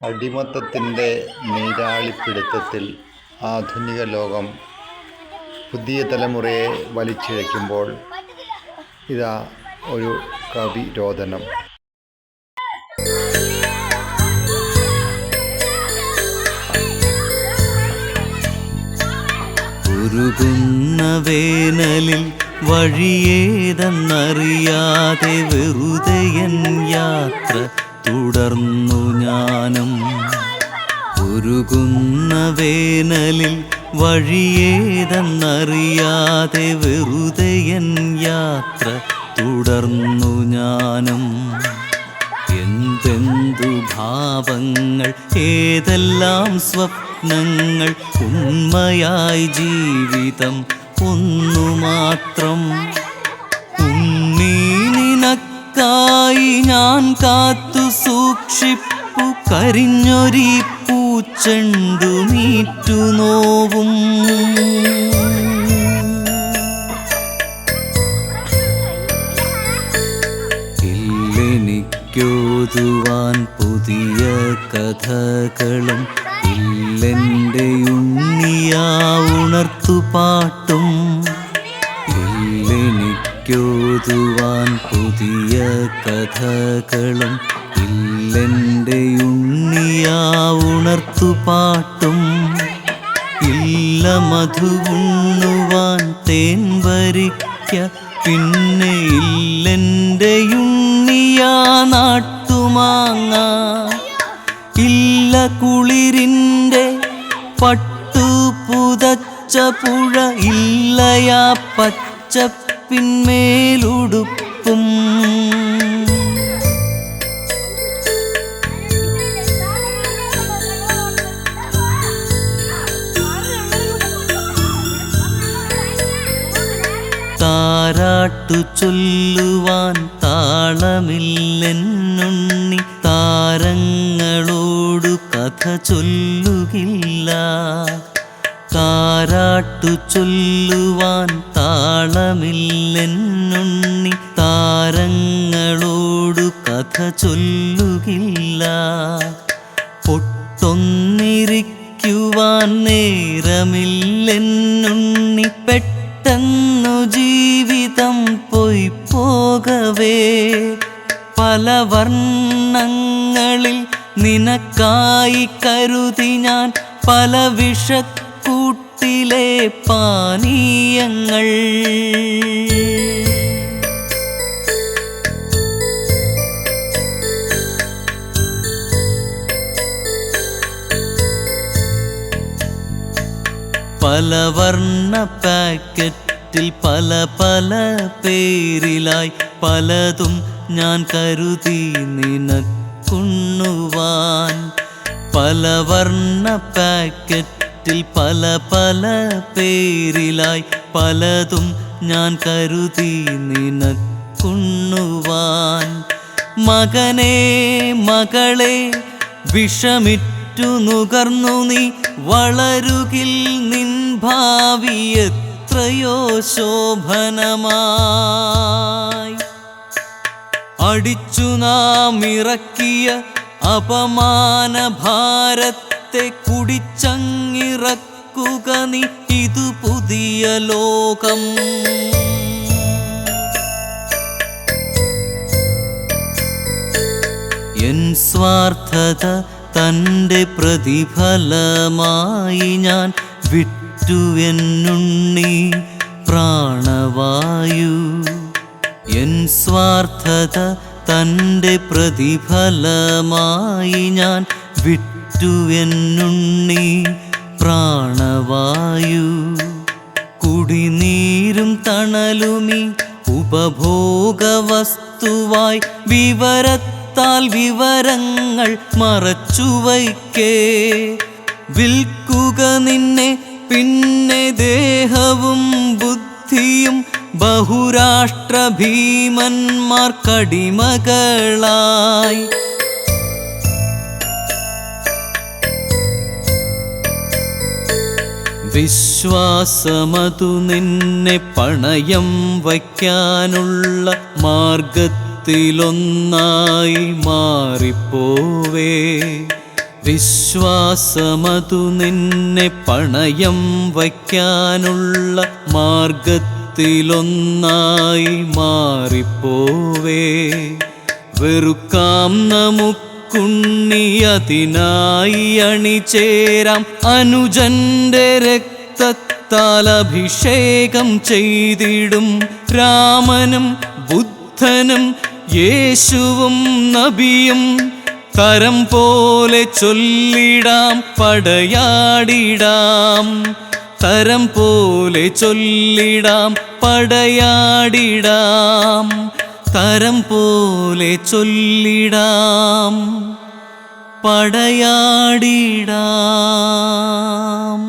അടിമത്തത്തിന്റെ നീരാളിപ്പിടുത്തത്തിൽ ആധുനിക ലോകം പുതിയ തലമുറയെ വലിച്ചിഴയ്ക്കുമ്പോൾ ഇതാ ഒരു കവി രോദനം ഉരുകുന്ന വേനലിൽ വഴിയേതെന്നറിയാതെ വെറുതെ എൻ യാത്ര തുടർന്നു ഞാനും ഉരുകുന്ന വേനലിൽ വഴിയേതെന്നറിയാതെ വെറുതെ എൻ യാത്ര തുടർന്നു ഞാനും എന്തെന്തു ഭാവങ്ങൾ ഏതെല്ലാം സ്വപ്നങ്ങൾ ഉണ്മയായി ജീവിതം ഒന്നു മാത്രം ഉണ്ണീ നിനക്കായി ഞാൻ കാത്തു സൂക്ഷിപ്പു കരിഞ്ഞൊരി പൂച്ചെണ്ടു മീറ്റു നോവും. ഇല്ലെനിക്കോതുവാൻ പുതിയ കഥകളും ഇല്ലെന്റെ ഉണ്ണിയാ ഉണർത്തുപാട്ടും ഇല്ലെനിക്കോതുവാൻ പുതിയ കഥകളും ഇല്ലെന്റെ ഉണ്ണിയാ ഉണർത്തുപാട്ടും ഇല്ല മധുവുണ്ണുവാൻ തേൻ വരിക്ക. പിന്നെ ഇല്ലെന്റെ ഉണ്ണിയാ നാട്ടുമാങ്ങ. ഇല്ല കുളിരിന്റെ പട്ടു പുതച്ച പുഴ. ഇല്ലയാ പച്ചപ്പിന്മേലുടുപ്പും താരാട്ടു ചൊല്ലുവാൻ താളമില്ലെന്നുണ്ണി താരങ്ങളോടു കഥ ചൊല്ലുകില്ല. താരാട്ടു ചൊല്ലുവാൻ താളമില്ലെന്നുണ്ണി താരങ്ങളോടു കഥ ചൊല്ലുകില്ല. പൊട്ടൊന്നിരിക്കുവാൻ നേരമില്ലെന്നുണ്ണി പെട്ടെന്നു ജീവിതം പോയി പോകവേ. പല വർണങ്ങളിൽ നിനക്കായി കരുതി ഞാൻ പല വിഷക്കൂട്ടിലെ പാനീയങ്ങൾ. പല വർണ പാക്കറ്റിൽ പല പല പേരിലായി പലതും ഞാൻ കരുതി നിനക്കുണ്ണുവാൻ. പല വർണ പാക്കറ്റിൽ പല പല പേരിലായി പലതും ഞാൻ കരുതി നിനക്കുണ്ണുവാൻ. മകനെ മകളെ വിഷമിറ്റു നുകർന്നു നീ. വളരുകിൽ നിൻ ഭാവി എത്രയോ ശോഭനമായി. അടിച്ചു നാം ഇറക്കിയ അപമാന ഭാരത്തെ കുടിച്ചങ്ങിറക്കുക നീ. ഇതു പുതിയ ലോകം. എൻ സ്വാർത്ഥത തന്റെ പ്രതിഫലമായി ഞാൻ വിട്ടുവെന്നുണ്ണി പ്രാണവായു. എൻ സ്വാർത്ഥത തന്റെ പ്രതിഫലമായി ഞാൻ വിറ്റുവെന്നുണ്ണി പ്രാണവായു. കുടിനീരും തണലുമി ഉപഭോഗ വസ്തുവായി വിവരത്താൽ വിവരങ്ങൾ മറച്ചുവയ്ക്കേ. വിൽക്കുക നിന്നെ പിന്നെ ദേഹവും ബുദ്ധിയും ബഹുരാഷ്ട്ര ഭീമന്മാർക്കടിമകളായി. വിശ്വാസമതു നിന്നെ പണയം വയ്ക്കാനുള്ള മാർഗത്തിലൊന്നായി മാറിപ്പോവേ. വിശ്വാസമതു നിന്നെ പണയം വയ്ക്കാനുള്ള മാർഗത്തിലൊന്നായി മാറിപ്പോവേ. വെറുക്കാം നമുക്കുണ്ണിയതിനായി അണിചേരാം. അനുജന്റെ രക്തത്താൽ അഭിഷേകം ചെയ്തിടും. രാമനും ബുദ്ധനും യേശുവും നബിയും തരം പോലെ ചൊല്ലിടാം പടയാടിടാം. തരം പോലെ ചൊല്ലിടാം പടയാടിടാം തരം പോലെ ചൊല്ലിടാം പടയാടിടാം